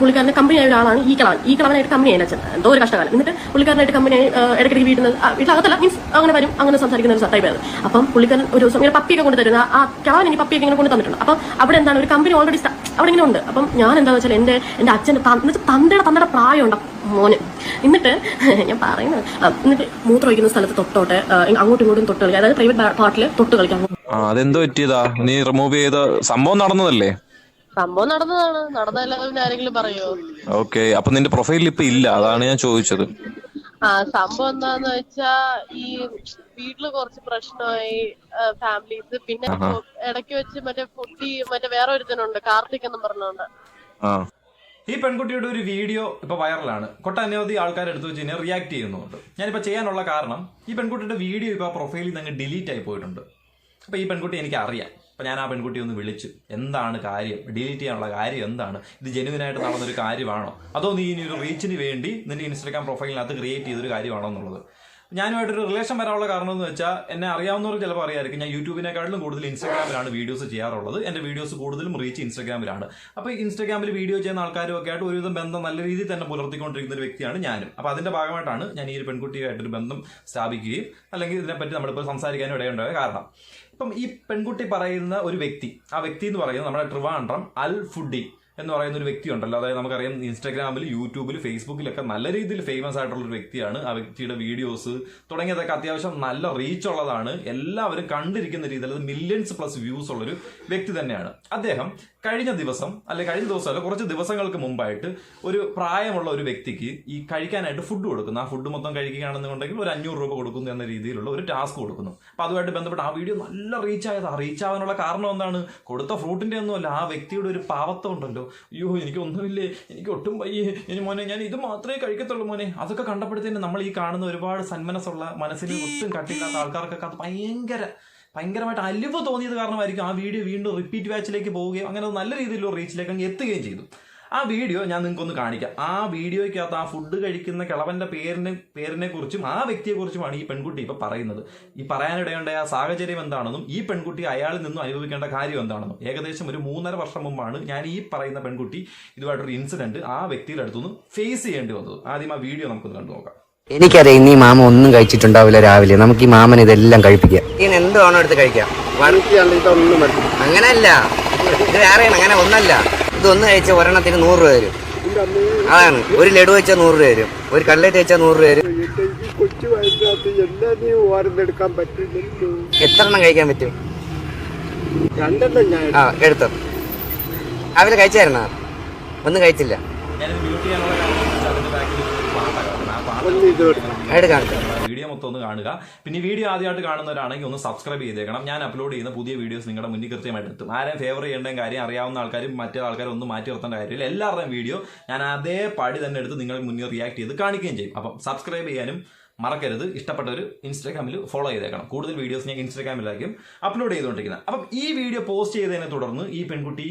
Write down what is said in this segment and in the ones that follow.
പുള്ളിക്കാരന്റെ കമ്പനി ആയ ഒരാളാണ് ഈ കളവൻ ഈ കളവനായിട്ട് കമ്പനി ആയി അച്ഛൻ. എന്തോ ഒരു കഷ്ടകാലം. എന്നിട്ട് പുള്ളിക്കാരനായിട്ട് കമ്പനിയായി ഇടയ്ക്കിടയ്ക്ക് വീട്ടിൽ വീട്ടിലകത്തല്ല മീൻസ് അങ്ങനെ വരും. അങ്ങനെ സംസാരിക്കുന്ന ഒരു ടൈപ്പ് ആയത് അപ്പം പുള്ളിക്കാരൻ ഒരു ദിവസം ഇങ്ങനെ പപ്പിയൊക്കെ കൊണ്ട് ആ കളവൻ എനിക്ക് പപ്പിയൊക്കെ ഇങ്ങനെ കൊണ്ട് തന്നിട്ടുണ്ട്. അപ്പം അവിടെ എന്താണ് ഒരു കമ്പനി ഓൾറെഡി അവിടെ ഇങ്ങനെ ഉണ്ട്. അപ്പം ഞാൻ എന്താ വെച്ചാൽ എന്റെ എന്റെ അച്ഛന്റെ എന്നുവെച്ചാൽ തന്തയുടെ തന്തയുടെ പ്രായമുണ്ട് മോന്. എന്നിട്ട് ഞാൻ പറയുന്നത് എന്നിട്ട് മൂത്രം ഒഴിക്കുന്ന സ്ഥലത്ത് തൊട്ടോട്ടെ അങ്ങോട്ടും ഇങ്ങോട്ടും തൊട്ട് കളിക്കുക അതായത് പ്രൈവറ്റ് പാർട്ടിൽ തൊട്ട് കളിക്കാം അതെന്തോ പറ്റിയതാ? നീ റിമൂവ് ചെയ്ത സംഭവം നടന്നതല്ലേ? സംഭവം നടന്നതാണ്. നടന്നതല്ലാതെ പിന്നെ ആരെങ്കിലും പറയോ? ഓക്കെ അപ്പൊ നിന്റെ പ്രൊഫൈലിൽ ഇപ്പൊ ഇല്ല. അതാണ് ഞാൻ ചോദിച്ചത്. ആ സംഭവം എന്താന്ന് വെച്ചാ ഈ വീട്ടിൽ കുറച്ച് പ്രശ്നമായി. ഫാമിലീസ് പിന്നെ ആഹാ. ഇടയ്ക്ക് വെച്ച് മറ്റേ പൊട്ടി മറ്റേ വേറെ ഒരുത്തനുണ്ട് കാർത്തിക് എന്ന് പറഞ്ഞോണ്ട്. ആ. ഈ പെൺകുട്ടിയുടെ ഒരു വീഡിയോ ഇപ്പൊ വൈറലാണ്. കൊട്ടനവധി ആൾക്കാർ എടുത്തു വെച്ച് കഴിഞ്ഞാൽ റിയാക്ട് ചെയ്യുന്നുണ്ട്. ഞാനിപ്പോ ചെയ്യാനുള്ള കാരണം ഈ പെൺകുട്ടിയുടെ വീഡിയോ ഇപ്പൊ പ്രൊഫൈലിൽ നിന്ന് ഡിലീറ്റ് ആയി പോയിട്ടുണ്ട്. അപ്പൊ ഈ പെൺകുട്ടി എനിക്ക് അറിയാം അപ്പൊ ഞാൻ ആ പെൺകുട്ടി ഒന്ന് വിളിച്ചു. എന്താണ് കാര്യം? ഡിലീറ്റ് ചെയ്യാനുള്ള കാര്യം എന്താണ്? ഇത് ജെനുവിനായിട്ട് നടന്നൊരു കാര്യമാണോ? അതോ നീ ഇനി ഒരു റീച്ചിന് വേണ്ടി നിന്റെ ഇൻസ്റ്റാഗ്രാം പ്രൊഫൈലിനകത്ത് ക്രിയേറ്റ് ചെയ്തൊരു കാര്യമാണോ എന്നുള്ളത്? ഞാനുമായിട്ടൊരു റിലേഷൻ വരാനുള്ള കാരണം എന്ന് വെച്ചാൽ എന്നെ അറിയാവുന്നവർ ചിലപ്പോൾ അറിയായിരിക്കും. ഞാൻ യൂട്യൂബിനെക്കാട്ടിലും കൂടുതൽ ഇൻസ്റ്റാഗ്രാമിലാണ് വീഡിയോസ് ചെയ്യാറുള്ളത്. എന്റെ വീഡിയോസ് കൂടുതലും റീച്ച് ഇൻസ്റ്റാഗ്രാമിലാണ് അപ്പോൾ ഇൻസ്റ്റാഗ്രാമിൽ വീഡിയോ ചെയ്യുന്ന ആൾക്കാരും ഒക്കെ ആയിട്ട് ഒരുവിധം ബന്ധം നല്ല രീതിയിൽ തന്നെ പുലർത്തിക്കൊണ്ടിരിക്കുന്ന ഒരു വ്യക്തിയാണ് ഞാനും. അപ്പോൾ അതിന്റെ ഭാഗമായിട്ടാണ് ഞാൻ ഈ ഒരു പെൺകുട്ടിയായിട്ടൊരു ബന്ധം സ്ഥാപിക്കുകയും അല്ലെങ്കിൽ ഇതിനെപ്പറ്റി നമ്മളിപ്പോൾ സംസാരിക്കാനും ഇടയുണ്ടായ കാരണം. ഇപ്പം ഈ പെൺകുട്ടി പറയുന്ന ഒരു വ്യക്തി ആ വ്യക്തി എന്ന് പറയുന്നത് നമ്മുടെ ട്രിവാൻഡ്രം അൽ ഫുഡി എന്ന് പറയുന്ന ഒരു വ്യക്തി ഉണ്ടല്ലോ അതായത് നമുക്കറിയാം ഇൻസ്റ്റാഗ്രാമിൽ യൂട്യൂബിൽ ഫേസ്ബുക്കിലൊക്കെ നല്ല രീതിയിൽ ഫേമസ് ആയിട്ടുള്ള ഒരു വ്യക്തിയാണ്. ആ വ്യക്തിയുടെ വീഡിയോസ് തുടങ്ങിയതൊക്കെ അത്യാവശ്യം നല്ല റീച്ച് ഉള്ളതാണ്. എല്ലാവരും കണ്ടിരിക്കുന്ന രീതിയിൽ അത് മില്യൺസ് പ്ലസ് വ്യൂസ് ഉള്ളൊരു വ്യക്തി തന്നെയാണ്. അദ്ദേഹം കഴിഞ്ഞ ദിവസം അല്ലെ കഴിഞ്ഞ ദിവസം അല്ല കുറച്ച് ദിവസങ്ങൾക്ക് മുമ്പായിട്ട് ഒരു പ്രായമുള്ള ഒരു വ്യക്തിക്ക് ഈ കഴിക്കാനായിട്ട് ഫുഡ് കൊടുക്കുന്നു. ആ ഫുഡ് മൊത്തം കഴിക്കുകയാണെന്നുണ്ടെങ്കിൽ ഒരു അഞ്ഞൂറ് രൂപ കൊടുക്കുന്നു എന്ന രീതിയിലുള്ള ഒരു ടാസ്ക് കൊടുക്കുന്നു. അപ്പൊ അതുമായിട്ട് ബന്ധപ്പെട്ട് ആ വീഡിയോ നല്ല റീച്ച് ആയതാ റീച്ച് ആവാനുള്ള കാരണം എന്താണ്? കൊടുത്ത ഫ്രൂട്ടിന്റെ ഒന്നുമല്ല ആ വ്യക്തിയുടെ ഒരു പാവത്വം ഉണ്ടല്ലോ. അയ്യോ എനിക്ക് ഒന്നുമില്ലേ? എനിക്ക് ഒട്ടും പയ്യേ ഇനി മോനെ ഞാൻ ഇത് മാത്രമേ കഴിക്കത്തുള്ളൂ മോനെ. അതൊക്കെ കണ്ടപ്പോഴത്തേന് നമ്മൾ ഈ കാണുന്ന ഒരുപാട് സന്മനസ്സുള്ള മനസ്സിന് ഒട്ടും കട്ടില്ലാത്ത ആൾക്കാർക്കൊക്കെ അത് ഭയങ്കര ഭയങ്കരമായിട്ട് അലിവ് തോന്നിയത് കാരണമായിരിക്കും ആ വീഡിയോ വീണ്ടും റിപ്പീറ്റ് വാച്ചിലേക്ക് പോവുകയും അങ്ങനെ നല്ല രീതിയിലുള്ള റീച്ചിലേക്ക് അങ്ങ് എത്തുകയും ചെയ്തു. ആ വീഡിയോ ഞാൻ നിങ്ങൾക്കൊന്ന് കാണിക്കാം. ആ വീഡിയോയ്ക്കകത്ത് ആ ഫുഡ് കഴിക്കുന്ന കിളവന്റെ പേരിനെ പേരിനെ കുറിച്ചും ആ വ്യക്തിയെക്കുറിച്ചുമാണ് ഈ പെൺകുട്ടി ഇപ്പൊ പറയുന്നത്. ഈ പറയാനിടയുണ്ടായ ആ സാഹചര്യം എന്താണെന്നും ഈ പെൺകുട്ടി അയാളിൽ നിന്നും അനുഭവിക്കേണ്ട കാര്യം എന്താണെന്നും. ഏകദേശം ഒരു മൂന്നര വർഷം മുമ്പാണ് ഞാൻ ഈ പറയുന്ന പെൺകുട്ടി ഇതുമായിട്ടൊരു ഇൻസിഡന്റ് ആ വ്യക്തിയുടെ അടുത്തുനിന്ന് ഫേസ് ചെയ്യേണ്ടി വന്നത്. ആദ്യം ആ വീഡിയോ നമുക്കൊന്ന് കണ്ടു നോക്കാം എനിക്കറിയാം ഇനി മാമ ഒന്നും കഴിച്ചിട്ടുണ്ടാവില്ല രാവിലെ. നമുക്ക് ഈ മാമൻ ഇതെല്ലാം കഴിപ്പിക്കാം. ഇതിന് എന്ത് വേണോ എടുത്ത് കഴിക്കാം. അങ്ങനല്ല. ഇത് വേറെ അങ്ങനെ ഒന്നല്ല. ഇത് ഒന്ന് കഴിച്ച ഒരെണ്ണത്തിന് നൂറ് രൂപ വരും അതാണ്. ഒരു ലഡു വെച്ചാൽ നൂറ് രൂപ വരും ഒരു കള്ളേറ്റ് വെച്ചാൽ നൂറ് രൂപ പറ്റില്ലല്ലോ എത്ര എണ്ണം കഴിക്കാൻ പറ്റും? രണ്ടെണ്ണം ഞാൻ ആ എടുത്തോ. രാവിലെ കഴിച്ചായിരുന്നോ? ഒന്നും കഴിച്ചില്ല. വീഡിയോ മൊത്തം ഒന്ന് കാണുക. പിന്നെ ഈ വീഡിയോ ആദ്യമായിട്ട് കാണുന്നവരാണെങ്കിൽ ഒന്ന് സബ്സ്ക്രൈബ് ചെയ്തേക്കണം. ഞാൻ അപ്ലോഡ് ചെയ്യുന്ന പുതിയ വീഡിയോസ് നിങ്ങളുടെ മുന്നിൽ കൃത്യമായിട്ട് എത്തും. ആരെയും ഫേവർ ചെയ്യേണ്ട കാര്യം അറിയാവുന്ന ആൾക്കാരും മറ്റേ ആൾക്കാരും ഒന്നും മാറ്റി നിർത്തേണ്ട കാര്യമില്ല. എല്ലാവരുടെയും വീഡിയോ ഞാൻ അതേ പടി തന്നെ എടുത്ത് നിങ്ങൾ മുന്നിൽ റിയാക്ട് ചെയ്ത് കാണിക്കുകയും ചെയ്യും. അപ്പം സബ്സ്ക്രൈബ് ചെയ്യാനും മറക്കരുത്. ഇഷ്ടപ്പെട്ടവർ ഇൻസ്റ്റാഗ്രാമിൽ ഫോളോ ചെയ്തേക്കണം. കൂടുതൽ വീഡിയോസ് ഞാൻ ഇൻസ്റ്റാഗ്രാമിലായിരിക്കും അപ്ലോഡ് ചെയ്തുകൊണ്ടിരിക്കുന്നത്. അപ്പം ഈ വീഡിയോ പോസ്റ്റ് ചെയ്തതിനെ തുടർന്ന് ഈ പെൺകുട്ടി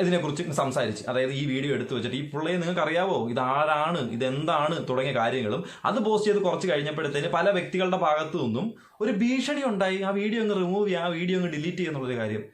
ഇതിനെക്കുറിച്ച് സംസാരിച്ച്. അതായത് ഈ വീഡിയോ എടുത്തു വെച്ചിട്ട് ഈ പുള്ളിയെ നിങ്ങൾക്ക് അറിയാവോ ഇത് ഇതാരാണ്? ഇതെന്താണ്? തുടങ്ങിയ കാര്യങ്ങളും. അത് പോസ്റ്റ് ചെയ്ത് കുറച്ച് കഴിഞ്ഞപ്പോഴത്തേന് പല വ്യക്തികളുടെ ഭാഗത്തു നിന്നും ഒരു ഭീഷണി ഉണ്ടായി. ആ വീഡിയോ അങ്ങ് റിമൂവ് ചെയ്യുക ആ വീഡിയോ അങ്ങ് ഡിലീറ്റ് ചെയ്യുന്നുള്ളൊരു കാര്യം.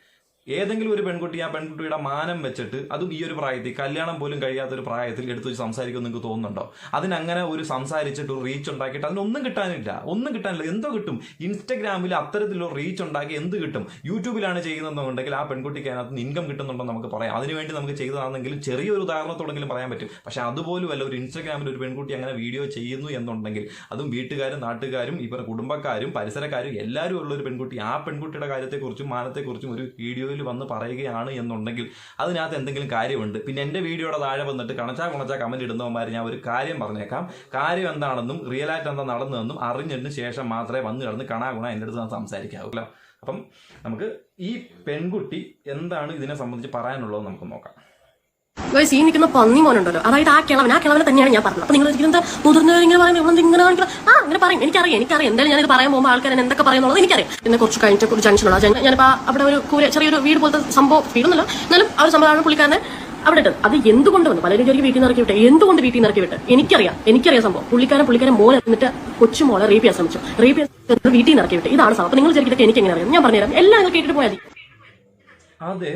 ഏതെങ്കിലും ഒരു പെൺകുട്ടി ആ പെൺകുട്ടിയുടെ മാനം വെച്ചിട്ട് അതും ഈ ഒരു പ്രായത്തിൽ കല്യാണം പോലും കഴിയാത്ത ഒരു പ്രായത്തിൽ എടുത്തു വെച്ച് സംസാരിക്കുമെന്ന് നിങ്ങൾക്ക് തോന്നുന്നുണ്ടോ? അതിനങ്ങനെ ഒരു സംസാരിച്ചിട്ട് ഒരു റീച്ച് ഉണ്ടാക്കിയിട്ട് അതിനൊന്നും കിട്ടാനില്ല. ഒന്നും കിട്ടാനില്ല. എന്തോ കിട്ടും. ഇൻസ്റ്റഗ്രാമിൽ അത്തരത്തിലൊരു റീച്ച് ഉണ്ടാക്കി എന്ത് കിട്ടും? യൂട്യൂബിലാണ് ചെയ്യുന്നതെന്നുണ്ടെങ്കിൽ ആ പെൺകുട്ടിക്ക് അതിനകത്ത് ഇൻകം കിട്ടുന്നുണ്ടെന്ന് നമുക്ക് പറയാം. അതിനുവേണ്ടി നമുക്ക് ചെയ്തതാണെങ്കിലും ചെറിയൊരു ഉദാഹരണത്തോടെങ്കിലും പറയാൻ പറ്റും. പക്ഷേ അതുപോലുമല്ല ഒരു ഇൻസ്റ്റഗ്രാമിൽ ഒരു പെൺകുട്ടി അങ്ങനെ വീഡിയോ ചെയ്യുന്നു എന്നുണ്ടെങ്കിൽ അതും വീട്ടുകാരും നാട്ടുകാരും ഇവരുടെ കുടുംബക്കാരും പരിസരക്കാരും എല്ലാവരും ഉള്ള ഒരു പെൺകുട്ടി ആ പെൺകുട്ടിയുടെ കാര്യത്തെക്കുറിച്ചും മാനത്തെക്കുറിച്ചും ഒരു വീഡിയോയിൽ വന്ന് പറയുകയാണ് എന്നുണ്ടെങ്കിൽ അതിനകത്ത് എന്തെങ്കിലും കാര്യമുണ്ട്. പിന്നെ എന്റെ വീഡിയോയുടെ താഴെ വന്നിട്ട് കണച്ചാ കുണച്ചാ കമന്റ് ഇടുന്നവന്മാർ ഞാൻ ഒരു കാര്യം പറഞ്ഞേക്കാം. കാര്യം എന്താണെന്നും റിയലായിട്ട് എന്താ നടന്നതെന്നും അറിഞ്ഞതിന് ശേഷം മാത്രമേ വന്ന് കിടന്ന് കണാ ഗുണ എന്റെ അടുത്ത് ഞാൻ സംസാരിക്കാവൂല്ലോ അപ്പം നമുക്ക് ഈ പെൺകുട്ടി എന്താണ് ഇതിനെ സംബന്ധിച്ച് പറയാനുള്ളത് നമുക്ക് നോക്കാം. ഗൈസ് ഈ നിൽക്കുന്ന പന്നി മോനുണ്ടല്ലോ. അതായത് ആ കിളവൻ. ആ കിളവനെ തന്നെയാണ് ഞാൻ പറഞ്ഞത്. അപ്പൊ നിങ്ങൾ എന്താ മുതിർന്നവർ ഇങ്ങനെ പറയുന്നത് ഇങ്ങനെ കാണിക്കണം. ആ അങ്ങനെ പറയും. എനിക്കറിയാം എനിക്കറിയാം. എന്തായാലും ഞാനിത് പറയാൻ പോകുമ്പോൾ ആൾക്കാർ എന്തൊക്കെ പറയുന്നുള്ളത് എനിക്കറിയാം. പിന്നെ കുറച്ച് കഴിഞ്ഞിട്ട് ഒരു ജംഗ്ഷനുള്ള ഉള്ളത് ഞാനിപ്പോ അവിടെ ഒരു കൂര ചെറിയൊരു വീട് പോലത്തെ സംഭവം വീടൊന്നുമില്ല. എന്നാലും ആ ഒരു സംഭവമാണ് പുള്ളിക്കാരനെ അവിടെ ഇട്ടത്. അത് എന്തുകൊണ്ട് വന്നു? പലരും വിചാരിക്കും വീട്ടിൽ നിന്ന് ഇറക്കി വിട്ടെ. എന്തുകൊണ്ട് വീട്ടിൽ നിന്ന് ഇറക്കി വിട്ടെ? എനിക്കറിയാം. എനിക്കറിയാം സംഭവം. പുള്ളിക്കാരൻ പുള്ളിക്കാരൻ മോനെ എന്നിട്ട് കൊച്ചു മോളെ റേപ്പ് ചെയ്യാൻ ശ്രമിച്ചു. റേപ്പ് ചെയ്യാൻ വീട്ടിൽ നിന്ന് ഇറക്കി വിട്ടെ. ഇതാണ് സംഭവം അപ്പൊ നിങ്ങൾ ചെറിയ എനിക്ക് എങ്ങനെ അറിയാം. ഞാൻ പറഞ്ഞുതരാം. എല്ലാം കേട്ടിട്ട് പോയാൽ അതെ.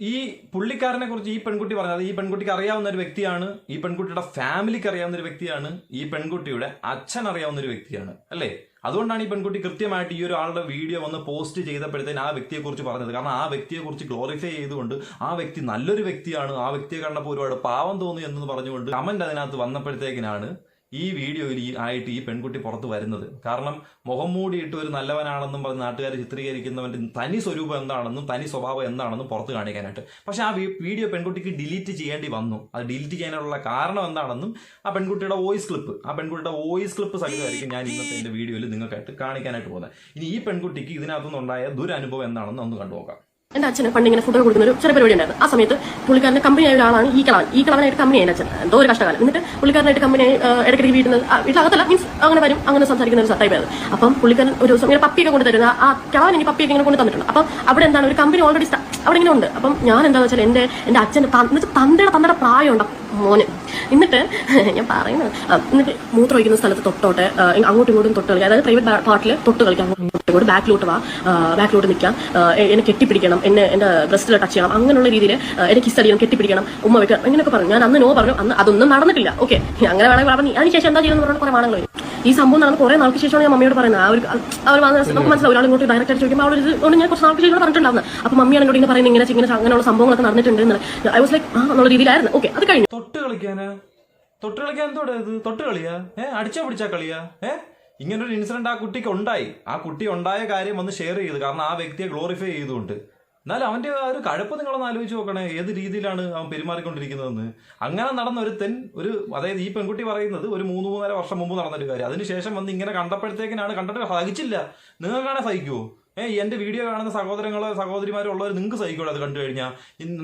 ഈ പുള്ളിക്കാരനെ കുറിച്ച് ഈ പെൺകുട്ടി പറഞ്ഞത് ഈ പെൺകുട്ടിക്ക് അറിയാവുന്ന ഒരു വ്യക്തിയാണ് ഈ പെൺകുട്ടിയുടെ ഫാമിലിക്ക് അറിയാവുന്ന ഒരു വ്യക്തിയാണ് ഈ പെൺകുട്ടിയുടെ അച്ഛൻ അറിയാവുന്ന ഒരു വ്യക്തിയാണ് അല്ലേ? അതുകൊണ്ടാണ് ഈ പെൺകുട്ടി കൃത്യമായിട്ട് ഈ ഒരാളുടെ വീഡിയോ വന്ന് പോസ്റ്റ് ചെയ്തപ്പോഴത്തേന് ആ വ്യക്തിയെ കുറിച്ച് പറഞ്ഞത്. കാരണം ആ വ്യക്തിയെ കുറിച്ച് ഗ്ലോറിഫൈ ചെയ്തുകൊണ്ട് ആ വ്യക്തി നല്ലൊരു വ്യക്തിയാണ് ആ വ്യക്തിയെ കണ്ടപ്പോൾ ഒരുപാട് പാവം തോന്നി എന്ന് പറഞ്ഞുകൊണ്ട് കമന്റ് അതിനകത്ത് വന്നപ്പോഴത്തേക്കിനാണ് ഈ വീഡിയോയിൽ ഈ ആയിട്ട് ഈ പെൺകുട്ടി പുറത്ത് വരുന്നത്. കാരണം മുഖം മൂടിയിട്ട് ഒരു നല്ലവനാണെന്നും പറഞ്ഞ് നാട്ടുകാർ ചിത്രീകരിക്കുന്നവന്റെ തനി സ്വരൂപം എന്താണെന്നും തനി സ്വഭാവം എന്താണെന്നും പുറത്ത് കാണിക്കാനായിട്ട്. പക്ഷേ ആ വീഡിയോ പെൺകുട്ടിക്ക് ഡിലീറ്റ് ചെയ്യേണ്ടി വന്നു. അത് ഡിലീറ്റ് ചെയ്യാനുള്ള കാരണം എന്താണെന്നും ആ പെൺകുട്ടിയുടെ വോയിസ് ക്ലിപ്പ് ആ പെൺകുട്ടിയുടെ വോയിസ് ക്ലിപ്പ് സഹിതമായിരിക്കും ഞാൻ ഇന്നത്തെ എന്റെ വീഡിയോയിൽ നിങ്ങൾക്കായിട്ട് കാണിക്കാനായിട്ട് പോകുന്നത്. ഇനി ഈ പെൺകുട്ടിക്ക് ഇതിനകത്തുനിന്നുണ്ടായ ദുരനുഭവം എന്താണെന്ന് ഒന്ന് കണ്ടുനോക്കാം. എന്റെ അച്ഛന് പണ്ട് ഇങ്ങനെ ഫുഡ് കൊടുക്കുന്ന ഒരു ചെറിയ പരിപാടി ഉണ്ടായിരുന്നു. ആ സമയത്ത് പുള്ളിക്കാരന്റെ കമ്പനിയായ ഒരാളാണ് ഈ കളവൻ ഈ കളവനായിട്ട് കമ്പനി എന്റെ അച്ഛൻ. എന്തോ ഒരു കഷ്ടകാലം. എന്നിട്ട് പുള്ളിക്കാരനായിട്ട് കമ്പനിയായി ഇടയ്ക്കിടയ്ക്ക് വീട്ടിൽ വീട്ടിലകത്തല്ല മീൻസ് അങ്ങനെ വരും അങ്ങനെ സംസാരിക്കുന്ന ഒരു ടൈപ്പ് ആയിരുന്നു അപ്പം പുള്ളിക്കാരൻ ഒരു ദിവസം ഇങ്ങനെ പപ്പിയൊക്കെ കൊണ്ടുതരുന്ന ആ കളവൻ ഇനി പപ്പിയൊക്കെ ഇങ്ങനെ കൊണ്ടു തന്നിട്ടുണ്ട് അപ്പം അവിടെ എന്താണ് ഒരു കമ്പനി ഓൾറെഡി അവിടെ ഇങ്ങനെ ഉണ്ട് അപ്പം ഞാൻ എന്താ വെച്ചാൽ എന്റെ എന്റെ അച്ഛന്റെ ത- എന്ന് തന്തയുടെ തന്തയുടെ പ്രായമുണ്ട്. മോന്. എന്നിട്ട് ഞാൻ പറയുന്നത് എന്നിട്ട് മൂത്രം ഒഴിക്കുന്ന സ്ഥലത്ത് തൊട്ടോട്ടെ അങ്ങോട്ടും ഇങ്ങോട്ടും തൊട്ട് കളിക്കുക അതായത് പ്രൈവറ്റ് പാർട്ടിൽ തൊട്ട് കളിക്കാം. അങ്ങോട്ടും ഇങ്ങോട്ടും ബാക്കിലോട്ട് വാ. ബാക്കിലോട്ട് നിൽക്കാം എന്നെ കെട്ടിപ്പിടിക്കണം. എന്നെ എന്റെ ബ്രസ്റ്റിൽ ടച്ച് ചെയ്യണം. അങ്ങനെയുള്ള രീതിയിൽ എനിക്ക് കിസ് അടിക്കണം കെട്ടിപ്പിടിക്കണം ഉമ്മ വെക്കണം ഇങ്ങനെയൊക്കെ പറഞ്ഞു. ഞാൻ അന്ന് നോ പറഞ്ഞു. അന്ന് അതൊന്നും നടന്നിട്ടില്ല. ഓക്കെ അങ്ങനെ വേണമെങ്കിൽ പറഞ്ഞു അതിനുശേഷം എന്താ ചെയ്യുന്നത് പറഞ്ഞാൽ കുറെ മാണങ്ങൾ ഈ സംഭവം നടന്ന് കുറെ നാൾക്ക് ശേഷമാണ് ഞാൻ മമ്മിയോട് പറയുന്നത്. ഒരു അവർ നമുക്ക് മനസ്സിലാവും ഒരാൾ ഇങ്ങോട്ട് ഡയറക്റ്റ് ആയിട്ട് ചോദിക്കുമ്പോൾ അവളൊരു കൊണ്ട് ഞാൻ കുറച്ച് നാൾക്ക് ശേഷം പറഞ്ഞിട്ടുണ്ടാവുന്നത്. അപ്പൊ മമ്മിയാണ് എന്നോട് ഇങ്ങനെ പറയുന്നത് ഇങ്ങനെ ഇങ്ങനെ അങ്ങനെയുള്ള സംഭവങ്ങളൊക്കെ നടന്നിട്ടുണ്ട് എന്ന്. ഐ വാസ് ലൈക്ക് ആ എന്നുള്ള രീതിയിലായിരുന്നു. ഓക്കെ അത് കഴിഞ്ഞു. തൊട്ട് കളിക്കാനാ? തൊട്ട് കളിക്കാൻ എന്തോടെ ഇത്? തൊട്ട് കളിയാ? ഏഹ് അടിച്ചാ പിടിച്ചാ കളിയാ? ഏഹ് ഇങ്ങനൊരു ഇൻസിഡന്റ് ആ കുട്ടിക്ക് ഉണ്ടായി. ആ കുട്ടി ഉണ്ടായ കാര്യം ഒന്ന് ഷെയർ ചെയ്ത്. കാരണം ആ വ്യക്തിയെ ഗ്ലോറിഫൈ ചെയ്തുകൊണ്ട്. എന്നാലും അവന്റെ ആ ഒരു കഴപ്പ് നിങ്ങളൊന്ന് ആലോചിച്ച് നോക്കണേ. ഏത് രീതിയിലാണ് അവൻ പെരുമാറിക്കൊണ്ടിരിക്കുന്നതെന്ന്. അങ്ങനെ നടന്ന ഒരു തെൻ ഒരു അതായത് ഈ പെൺകുട്ടി പറയുന്നത് ഒരു മൂന്ന് മൂന്നര വർഷം മുമ്പ് നടന്നൊരു കാര്യം. അതിനുശേഷം വന്ന് ഇങ്ങനെ കണ്ടപ്പോഴത്തേക്കിനാണ് കണ്ടിട്ട് സഹിച്ചില്ല. നിങ്ങൾക്കാണെ സഹിക്കുവോ? ഏഹ് എന്റെ വീഡിയോ കാണുന്ന സഹോദരങ്ങളോ സഹോദരിമാരോ ഉള്ളവർ നിങ്ങൾക്ക് സഹിക്കുമോ അത് കണ്ടു കഴിഞ്ഞാൽ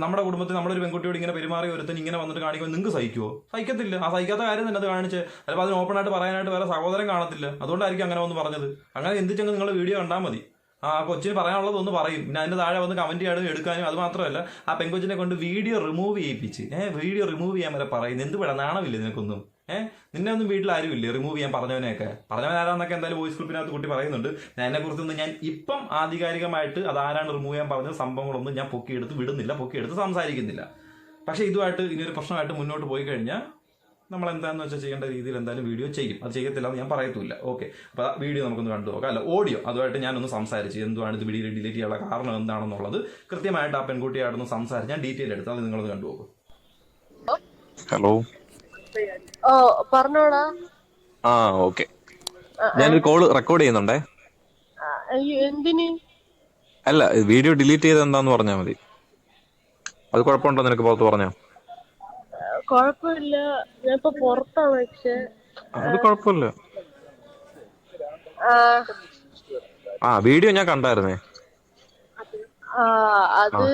നമ്മുടെ കുടുംബത്തിൽ നമ്മളൊരു പെൺകുട്ടിയോട് ഇങ്ങനെ പെരുമാറി ഒരുത്തൻ ഇങ്ങനെ വന്നിട്ട് കാണിക്കുമ്പോൾ നിങ്ങൾക്ക് സഹിക്കുമോ സഹിക്കത്തില്ല. ആ സഹിക്കാത്ത കാര്യം തന്നെ അത് കാണിച്ച് ചിലപ്പോൾ അതിന് ഓപ്പൺ ആയിട്ട് പറയാനായിട്ട് വേറെ സഹോദരൻ കാണത്തില്ല. അതുകൊണ്ടായിരിക്കും അങ്ങനെ ഒന്ന് പറഞ്ഞത്. അങ്ങനെ എന്തിച്ചെങ്കിൽ നിങ്ങൾ വീഡിയോ കണ്ടാൽ മതി. ആ കൊച്ചിന് പറയാനുള്ളത് ഒന്ന് പറയും. പിന്നെ അതിന്റെ താഴെ വന്ന് കമന്റ് ചെയ്യാനും എടുക്കാനും അത് മാത്രമല്ല ആ പെൺകൊച്ചിനെ കൊണ്ട് വീഡിയോ റിമൂവ് ചെയ്യിപ്പിച്ച് ഏഹ് വീഡിയോ റിമൂവ് ചെയ്യാൻ വരെ പറയുന്നത് എന്ത് പെടാ? നാണമില്ല നിനക്കൊന്നും? ഏഹ് നിന്നെ ഒന്നും വീട്ടിൽ ആരുമില്ലേ റിമൂവ് ചെയ്യാൻ പറഞ്ഞവനെയൊക്കെ? പറഞ്ഞവൻ ആരാന്നൊക്കെ എന്തായാലും വോയിസ് ഗ്രൂപ്പിനകത്ത് കുട്ടി പറയുന്നുണ്ട്. എന്നെ കുറിച്ചൊന്നും ഞാൻ ഇപ്പം ആധികാരികമായിട്ട് അത് ആരാണ് റിമൂവ് ചെയ്യാൻ പറഞ്ഞ സംഭവങ്ങളൊന്നും ഞാൻ പൊക്കിയെടുത്ത് വിടുന്നില്ല പൊക്കിയെടുത്ത് സംസാരിക്കുന്നില്ല. പക്ഷേ ഇതുമായിട്ട് ഇനിയൊരു പ്രശ്നമായിട്ട് മുന്നോട്ട് പോയി കഴിഞ്ഞാൽ നമ്മൾ എന്താണെന്ന് വെച്ചാൽ ചെയ്യേണ്ട രീതിയിൽ എന്തായാലും വീഡിയോ ചെയ്യും. അത് ചെയ്യത്തില്ല എന്ന് ഞാൻ പറയത്തില്ല ഓക്കെ അപ്പോൾ ആ വീഡിയോ നമുക്കൊന്ന് കണ്ടു നോക്കാം. അല്ല ഓഡിയോ അതുമായിട്ട് ഞാനൊന്ന് സംസാരിച്ച് എന്തുവാണ് ഇത് വീഡിയോ ഡിലീറ്റ് ചെയ്യാനുള്ള കാരണം എന്താണെന്നുള്ളത് കൃത്യമായിട്ട് ആ പെൺകുട്ടിയായിട്ടൊന്ന് സംസാരിച്ച് ഞാൻ ഡീറ്റെയിൽ എടുത്ത് അത് നിങ്ങളൊന്ന് കണ്ടു നോക്കും. ഹലോ ഓ പറഞ്ഞോടാ ആ ഓക്കെ ഞാനൊരു കോൾ റെക്കോർഡ് ചെയ്യുന്നുണ്ടേ? എന്തിന്? അല്ല വീഡിയോ ഡിലീറ്റ് ചെയ്ത് എന്താന്ന് പറഞ്ഞാൽ മതി. അത് കുഴപ്പമുണ്ടോ നിനക്ക് പുറത്ത് പറഞ്ഞോ? കൊഴപ്പില്ല ഞാൻ ഇപ്പൊ പുറത്താണ് പക്ഷെ. അത് കുഴപ്പമില്ല. ആ, ആ വീഡിയോ ഞാൻ കണ്ടായിരുന്നേ. ആ അത്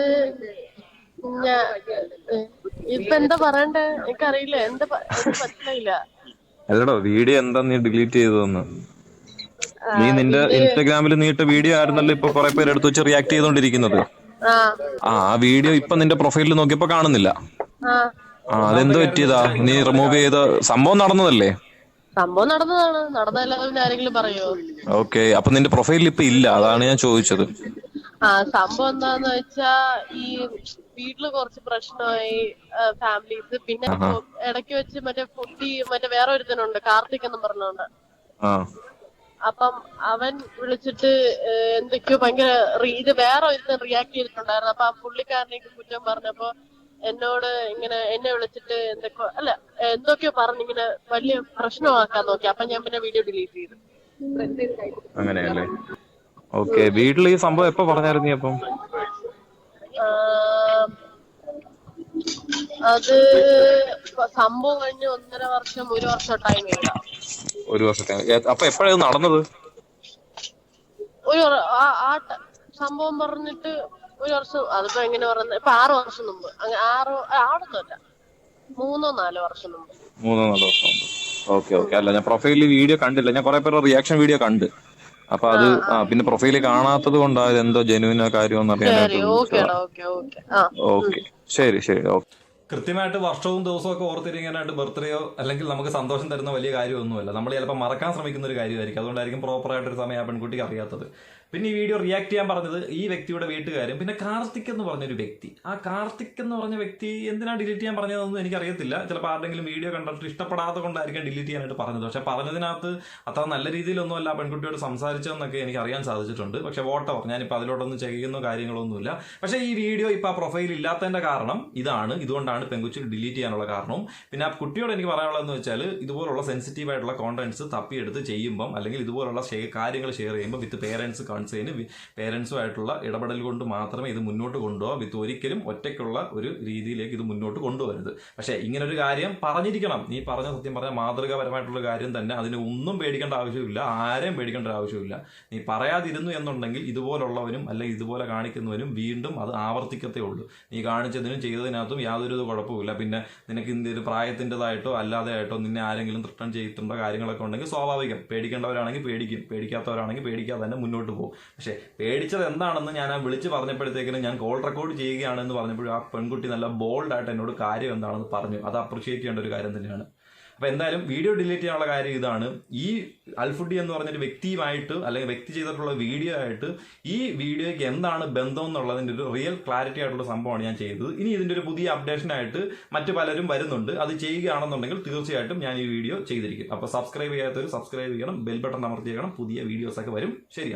ഞാൻ ഇപ്പൊ എന്താ പറയണ്ടേ? എനിക്കറിയില്ല. എന്താ പറ്റില്ല മനസ്സിലായില്ല. അല്ലടോ വീഡിയോ എന്താ നീ ഡിലീറ്റ് ചെയ്തതെന്ന്? നീ നിന്റെ ഇൻസ്റ്റാഗ്രാമിൽ നീട്ട വീഡിയോ ആയിരുന്നല്ലോ ഇപ്പൊ കുറെ പേര് എടുത്ത് വെച്ച് റിയാക്ട് ചെയ്തോണ്ടിരിക്കുന്നത്. ആ. വീഡിയോ ഇപ്പൊ നിന്റെ പ്രൊഫൈലിൽ നോക്കിയപ്പോ കാണുന്നില്ല. ആ അതെന്ത് പറ്റിയതാ? നീ റിമൂവ് ചെയ്ത സംഭവം നടന്നതല്ലേ? സംഭവം നടന്നതാണ്. നടന്നതല്ലാതെ പിന്നെ ആരെങ്കിലും പറയോ? ഓക്കെ അപ്പൊ നിന്റെ പ്രൊഫൈലിൽ ഇപ്പൊ ഇല്ല. അതാണ് ഞാൻ ചോദിച്ചത്. ആ സംഭവം എന്താന്ന് വെച്ചാ ഈ വീട്ടിൽ കുറച്ച് പ്രശ്നമായി. ഫാമിലീസ് പിന്നെ. ഇടയ്ക്ക് വെച്ച് മറ്റേ കുട്ടി മറ്റേ വേറെ ഒരുത്തനുണ്ട് കാർത്തിക് എന്ന് പറഞ്ഞോണ്ട്. അപ്പം അവൻ വിളിച്ചിട്ട് എന്തൊക്കെയോ ഭയങ്കര ഇത് വേറെ ഒരുത്തൻ റിയാക്ട് ചെയ്തിട്ടുണ്ടായിരുന്നു. അപ്പൊ ആ പുള്ളിക്കാരനേക്ക് കുറ്റം പറഞ്ഞപ്പോ എന്നോട് ഇങ്ങനെ എന്നെ വിളിച്ചിട്ട് എന്തൊക്കെ അല്ല എന്തൊക്കെയോ പറഞ്ഞു ഇങ്ങനെ വലിയ പ്രശ്നമാക്കാൻ നോക്കി. അപ്പൊ ഞാൻ പിന്നെ വീഡിയോ ഡിലീറ്റ് ചെയ്തു. അങ്ങനെയല്ലേ? ഓക്കെ വീട്ടിൽ ഈ സംഭവം എപ്പോ പറഞ്ഞായിരുന്നു അപ്പം? അത് സംഭവം കഴിഞ്ഞ് ഒന്നര വർഷം ഒരു വർഷം ടൈം ഒരു വർഷത്തെ അപ്പൊ എപ്പോഴാണ് നടന്നത്? ഒരു ആ സംഭവം പറഞ്ഞിട്ട് ഒരു വർഷം അതിപ്പോ എങ്ങനെ പറയുന്നത്? ഇപ്പൊ ആറ് വർഷം മുമ്പ്. അങ്ങ് ആറ് ആടൊന്നുമല്ല മൂന്നോ നാലോ വർഷം മുമ്പ്. മൂന്നോ നാലോ വർഷം മുമ്പ്. Okay okay. അല്ല ഞാൻ പ്രൊഫൈലിൽ വീഡിയോ കണ്ടില്ല. ഞാൻ കുറെ പേരുടെ റിയാക്ഷൻ വീഡിയോ കണ്ട്. അപ്പൊ അത് ആ പിന്നെ പ്രൊഫൈലിൽ കാണാത്തത് കൊണ്ടാ എന്തോ ജെനുവിനോ കാര്യം ശരി അറിയാനായിട്ട് ഓക്കേടാ ഓക്കെ ഓക്കെ. ആ. ഓക്കെ. ശരി ശരി ഓക്കെ. കൃത്യമായിട്ട് വർഷവും ദിവസവും ഒക്കെ ഓർത്തിരിക്കാനായിട്ട് ബർത്ത്ഡേയോ അല്ലെങ്കിൽ നമുക്ക് സന്തോഷം തരുന്ന വലിയ കാര്യമൊന്നുമല്ല. നമ്മൾ ചിലപ്പോൾ മറക്കാൻ ശ്രമിക്കുന്ന ഒരു കാര്യമായിരിക്കും. അതുകൊണ്ടായിരിക്കും പ്രോപ്പറായിട്ട് ഒരു സമയം ആ പെൺകുട്ടിക്ക് അറിയാത്തത്. പിന്നെ ഈ വീഡിയോ റിയാക്ട് ചെയ്യാൻ പറഞ്ഞത് ഈ വ്യക്തിയുടെ വീട്ടുകാരും പിന്നെ കാർത്തിക് എന്ന് പറഞ്ഞൊരു വ്യക്തി. ആ കാർത്തിക് എന്ന് പറഞ്ഞ വ്യക്തി എന്തിനാണ് ഡിലീറ്റ് ചെയ്യാൻ പറഞ്ഞതെന്നൊന്നും എനിക്കറിയത്തില്ല. ചിലപ്പോൾ ആരുടെങ്കിലും വീഡിയോ കണ്ടിട്ട് ഇഷ്ടപ്പെടാത്ത കൊണ്ടായിരിക്കും ഡിലീറ്റ് ചെയ്യാനായിട്ട് പറഞ്ഞത്. പക്ഷെ പറഞ്ഞതിനകത്ത് അത്ര നല്ല രീതിയിലൊന്നുമല്ല പെൺകുട്ടിയോട് സംസാരിച്ചതെന്നൊക്കെ എനിക്ക് അറിയാൻ സാധിച്ചിട്ടുണ്ട്. പക്ഷെ വോട്ടവർ ഞാനിപ്പോൾ അതിലോട്ടൊന്നും ചെയ്യുന്ന കാര്യങ്ങളൊന്നുമില്ല. പക്ഷെ ഈ വീഡിയോ ഇപ്പോൾ ആ പ്രൊഫൈൽ ഇല്ലാത്തതിന്റെ കാരണം ഇതാണ്. ഇതുകൊണ്ടാണ് പെൺകുച്ചി ഡിലീറ്റ് ചെയ്യാനുള്ള കാരണവും. പിന്നെ ആ കുട്ടിയോട് എനിക്ക് പറയാനുള്ളതെന്ന് വെച്ചാൽ ഇതുപോലുള്ള സെൻസിറ്റീവ് ആയിട്ടുള്ള കോണ്ടന്റ്സ് തപ്പിയെടുത്ത് ചെയ്യുമ്പം അല്ലെങ്കിൽ ഇതുപോലുള്ള കാര്യങ്ങൾ ഷെയർ ചെയ്യുമ്പോൾ വിത്ത് പേരൻസ് കൺസേന് പേരൻസുമായിട്ടുള്ള ഇടപെടൽ കൊണ്ട് മാത്രമേ ഇത് മുന്നോട്ട് കൊണ്ടുപോകാം വിത്ത് ഒരിക്കലും ഒറ്റയ്ക്കുള്ള ഒരു രീതിയിലേക്ക് ഇത് മുന്നോട്ട് കൊണ്ടുവരരുത്. പക്ഷേ ഇങ്ങനെ ഒരു കാര്യം പറഞ്ഞിരിക്കണം. നീ പറഞ്ഞ സത്യം പറഞ്ഞ മാതൃകാപരമായിട്ടുള്ള കാര്യം തന്നെ അതിന് ഒന്നും പേടിക്കേണ്ട ആവശ്യമില്ല. ആരെയും പേടിക്കേണ്ട ആവശ്യമില്ല. നീ പറയാതിരുന്നു എന്നുണ്ടെങ്കിൽ ഇതുപോലുള്ളവനും അല്ലെങ്കിൽ ഇതുപോലെ കാണിക്കുന്നവനും വീണ്ടും അത് ആവർത്തിക്കത്തേ ഉള്ളൂ. നീ കാണിച്ചതിനും ചെയ്തതിനകത്തും യാതൊരു കുഴപ്പമില്ല പിന്നെ നിനക്ക് ഒരു പ്രായത്തിന്റെതായിട്ടോ അല്ലാതെ ആയിട്ടോ നിന്നെ ആരെങ്കിലും റിട്ടേൺ ചെയ്തിട്ടുണ്ടോ കാര്യങ്ങളൊക്കെ ഉണ്ടെങ്കിൽ സ്വാഭാവികം. പേടിക്കേണ്ടവരാണെങ്കിൽ പേടിക്കും. പേടിക്കാത്തവരാണെങ്കിൽ പേടിക്കാതെ തന്നെ മുന്നോട്ട് പോകും. പക്ഷേ പേടിച്ചത് എന്താണെന്ന് ഞാൻ ആ വിളിച്ച് പറഞ്ഞപ്പോഴത്തേക്കിനും ഞാൻ കോൾ റെക്കോർഡ് ചെയ്യുകയാണെന്ന് പറഞ്ഞപ്പോഴും ആ പെൺകുട്ടി നല്ല ബോൾഡായിട്ട് എന്നോട് കാര്യം എന്താണെന്ന് പറഞ്ഞു. അത് അപ്രിഷിയേറ്റ് ചെയ്യേണ്ട ഒരു കാര്യം തന്നെയാണ്. അപ്പോൾ എന്തായാലും വീഡിയോ ഡിലീറ്റ് ചെയ്യാനുള്ള കാര്യം ഇതാണ്. ഈ അൽഫുഡി എന്ന് പറഞ്ഞൊരു വ്യക്തിയുമായിട്ട് അല്ലെങ്കിൽ വ്യക്തി ചെയ്തിട്ടുള്ള വീഡിയോ ആയിട്ട് ഈ വീഡിയോയ്ക്ക് എന്താണ് ബന്ധം എന്നുള്ളതിന്റെ ഒരു റിയൽ ക്ലാരിറ്റി ആയിട്ടുള്ള സംഭവമാണ് ഞാൻ ചെയ്തത്. ഇനി ഇതിന്റെ ഒരു പുതിയ അപ്ഡേഷനായിട്ട് മറ്റു പലരും വരുന്നുണ്ട്. അത് ചെയ്യുകയാണെന്നുണ്ടെങ്കിൽ തീർച്ചയായിട്ടും ഞാൻ ഈ വീഡിയോ ചെയ്തിരിക്കും. അപ്പോൾ സബ്സ്ക്രൈബ് ചെയ്യാത്തവർ സബ്സ്ക്രൈബ് ചെയ്യണം ബെൽ ബട്ടൺ അമർത്തിയേക്കണം പുതിയ വീഡിയോസൊക്കെ വരും. ശരി